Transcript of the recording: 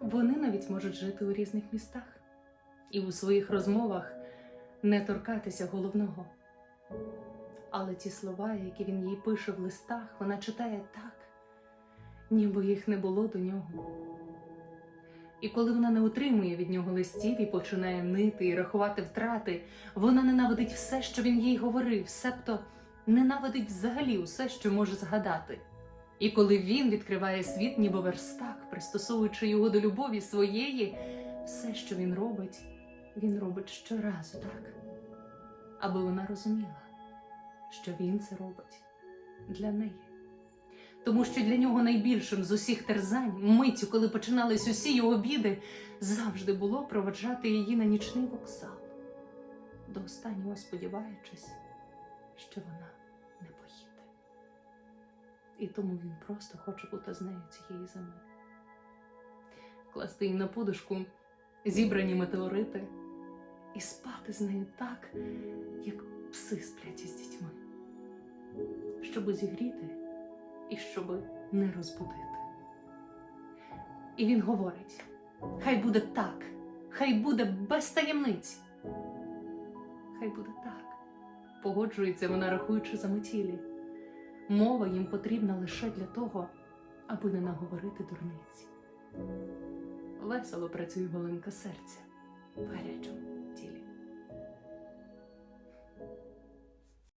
Вони навіть можуть жити у різних містах і у своїх розмовах не торкатися головного. Але ті слова, які він їй пише в листах, вона читає так, ніби їх не було до нього. І коли вона не отримує від нього листів і починає нити і рахувати втрати, вона ненавидить все, що він їй говорив, себто ненавидить взагалі усе, що може згадати. І коли він відкриває світ, ніби верстак, пристосовуючи його до любові своєї, все, що він робить, він робить щоразу так, аби вона розуміла, що він це робить для неї. Тому що для нього найбільшим з усіх терзань, миттю, коли починались усі його біди, завжди було проводжати її на нічний вокзал, до останнього сподіваючись, що вона не поїде. І тому він просто хоче бути з нею цієї зими. Класти їй на подушку зібрані метеорити і спати з нею так, як пси сплять із дітьми, щоби зігріти і щоби не розбудити. І він говорить: хай буде так, хай буде без таємниць. Хай буде так. Погоджується вона, рахуючи за метілі. Мова їм потрібна лише для того, аби не наговорити дурниці. Весело працює голинка серця гарячому.